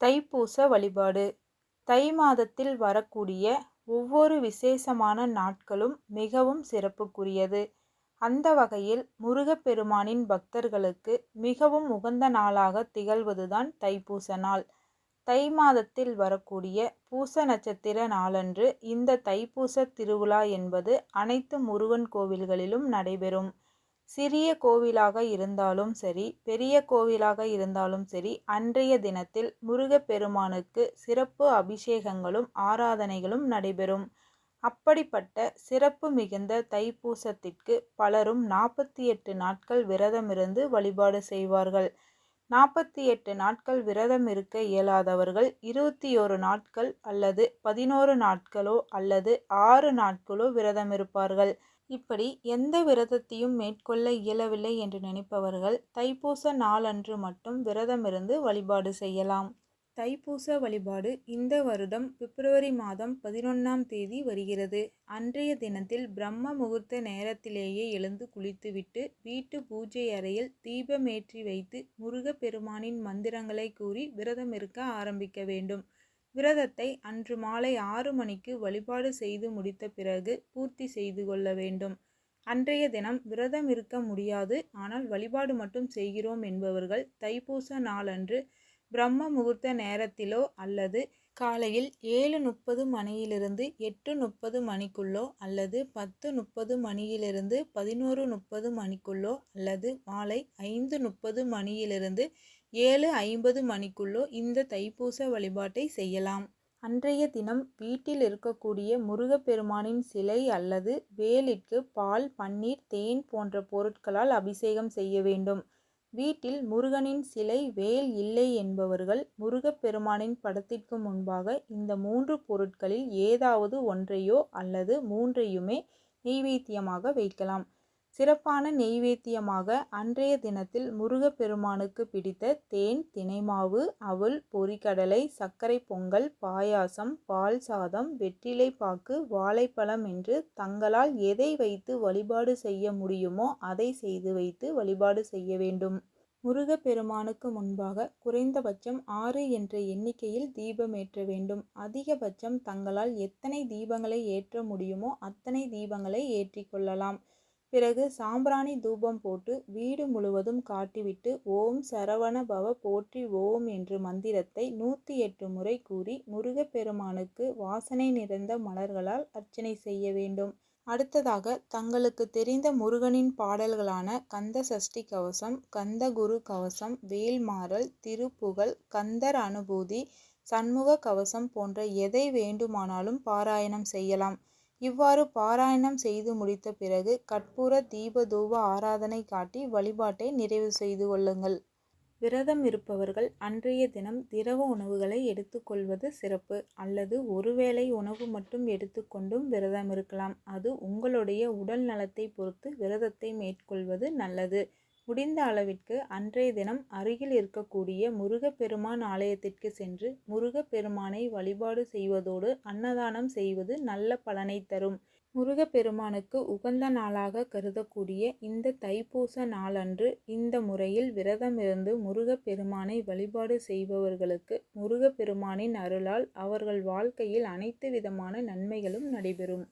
தைப்பூச வழிபாடு. தை மாதத்தில் வரக்கூடிய ஒவ்வொரு விசேஷமான நாட்களும் மிகவும் சிறப்புக்குரியது. அந்த வகையில் முருகப்பெருமானின் பக்தர்களுக்கு மிகவும் உகந்த நாளாக திகழ்வதுதான் தைப்பூச நாள். தை மாதத்தில் வரக்கூடிய பூச நட்சத்திர நாளன்று இந்த தைப்பூச திருவிழா என்பது அனைத்து முருகன் கோவில்களிலும் நடைபெறும். சிறிய கோவிலாக இருந்தாலும் சரி பெரிய கோவிலாக இருந்தாலும் சரி அன்றைய தினத்தில் முருகப்பெருமானுக்கு சிறப்பு அபிஷேகங்களும் ஆராதனைகளும் நடைபெறும். அப்படிப்பட்ட சிறப்பு மிகுந்த தைப்பூசத்திற்கு பலரும் நாற்பத்தி எட்டு நாட்கள் விரதமிருந்து வழிபாடு செய்வார்கள். நாற்பத்தி எட்டு நாட்கள் விரதம் இருக்க இயலாதவர்கள் இருபத்தி ஒரு நாட்கள் அல்லது பதினோரு நாட்களோ அல்லது ஆறு நாட்களோ விரதம் இருப்பார்கள் இப்படி எந்த விரதத்தையும் மேற்கொள்ள இயலவில்லை என்று நினைப்பவர்கள் தைப்பூச நாளன்று மட்டும் விரதமிருந்து வழிபாடு செய்யலாம். தைப்பூச வழிபாடு இந்த வருடம் பிப்ரவரி மாதம் பதினொன்றாம் தேதி வருகிறது. அன்றைய தினத்தில் பிரம்ம முகூர்த்த நேரத்திலேயே எழுந்து குளித்துவிட்டு வீட்டு பூஜை அறையில் தீபமேற்றி வைத்து முருகப்பெருமானின் மந்திரங்களை கூறி விரதம் இருக்க ஆரம்பிக்க வேண்டும். விரதத்தை அன்று மாலை ஆறு மணிக்கு வழிபாடு செய்து முடித்த பிறகு பூர்த்தி செய்து கொள்ள வேண்டும். அன்றைய தினம் விரதம் இருக்க முடியாது. ஆனால் வழிபாடு மட்டும் செய்கிறோம் என்பவர்கள் தைப்பூச நாளன்று பிரம்ம முகூர்த்த நேரத்திலோ அல்லது காலையில் ஏழு முப்பது மணியிலிருந்து எட்டு முப்பது மணிக்குள்ளோ அல்லது பத்து முப்பது மணியிலிருந்து பதினோரு முப்பது மணிக்குள்ளோ அல்லது மாலை ஐந்து முப்பது மணியிலிருந்து ஏழு ஐம்பது மணிக்குள்ளோ இந்த தைப்பூச வழிபாட்டை செய்யலாம். அன்றைய தினம் வீட்டில் இருக்கக்கூடிய முருகப்பெருமானின் சிலை அல்லது வேலிற்கு பால் பன்னீர் தேன் போன்ற பொருட்களால் அபிஷேகம் செய்ய வேண்டும். வீட்டில் முருகனின் சிலை வேல் இல்லை என்பவர்கள் முருகப்பெருமானின் படத்திற்கு முன்பாக இந்த மூன்று பொருட்களில் ஏதாவது ஒன்றையோ அல்லது மூன்றையுமே நெய்வேத்தியமாக வைக்கலாம். சிறப்பான நெய்வேத்தியமாக அன்றைய தினத்தில் முருகப்பெருமானுக்கு பிடித்த தேன் தினைமாவு அவல் பொரிக்கடலை சர்க்கரை பொங்கல் பாயாசம் பால் சாதம் வெற்றிலை பாக்கு வாழைப்பழம் என்று தங்களால் எதை வைத்து வழிபாடு செய்ய முடியுமோ அதை செய்து வைத்து வழிபாடு செய்ய வேண்டும். முருகப்பெருமானுக்கு முன்பாக குறைந்தபட்சம் ஆறு என்ற எண்ணிக்கையில் தீபம் ஏற்ற வேண்டும். அதிகபட்சம் தங்களால் எத்தனை தீபங்களை ஏற்ற முடியுமோ அத்தனை தீபங்களை ஏற்றிக்கொள்ளலாம் பிறகு சாம்பிராணி தூபம் போட்டு வீடு முழுவதும் காட்டிவிட்டு ஓம் சரவண பவ போற்றி ஓம் என்று மந்திரத்தை நூற்றி எட்டு முறை கூறி முருகப்பெருமானுக்கு வாசனை நிறைந்த மலர்களால் அர்ச்சனை செய்ய வேண்டும். அடுத்ததாக தங்களுக்கு தெரிந்த முருகனின் பாடல்களான கந்த சஷ்டி கவசம் கந்த குரு கவசம் வேல்மாறல் திருப்புகழ் கந்தர் அனுபூதி சண்முக கவசம் போன்ற எதை வேண்டுமானாலும் பாராயணம் செய்யலாம். இவ்வாறு பாராயணம் செய்து முடித்த பிறகு கற்பூர தீப தூப ஆராதனை காட்டி வழிபாட்டை நிறைவு செய்து கொள்ளுங்கள். விரதம் இருப்பவர்கள் அன்றைய தினம் திரவ உணவுகளை எடுத்துக்கொள்வது சிறப்பு. அல்லது ஒருவேளை உணவு மட்டும் எடுத்துக்கொண்டும் விரதம் இருக்கலாம். அது உங்களுடைய உடல் நலத்தை பொறுத்து விரதத்தை மேற்கொள்வது நல்லது. முடிந்த அளவிற்கு அன்றைய தினம் அருகில் இருக்கக்கூடிய முருகப்பெருமான் ஆலயத்திற்கு சென்று முருகப்பெருமானை வழிபாடு செய்வதோடு அன்னதானம் செய்வது நல்ல பலனை தரும். முருகப்பெருமானுக்கு உகந்த நாளாக கருதக்கூடிய இந்த தைப்பூச நாளன்று இந்த முறையில் விரதமிருந்து முருகப்பெருமானை வழிபாடு செய்பவர்களுக்கு முருகப்பெருமானின் அருளால் அவர்கள் வாழ்க்கையில் அனைத்து விதமான நன்மைகளும் நடைபெறும்.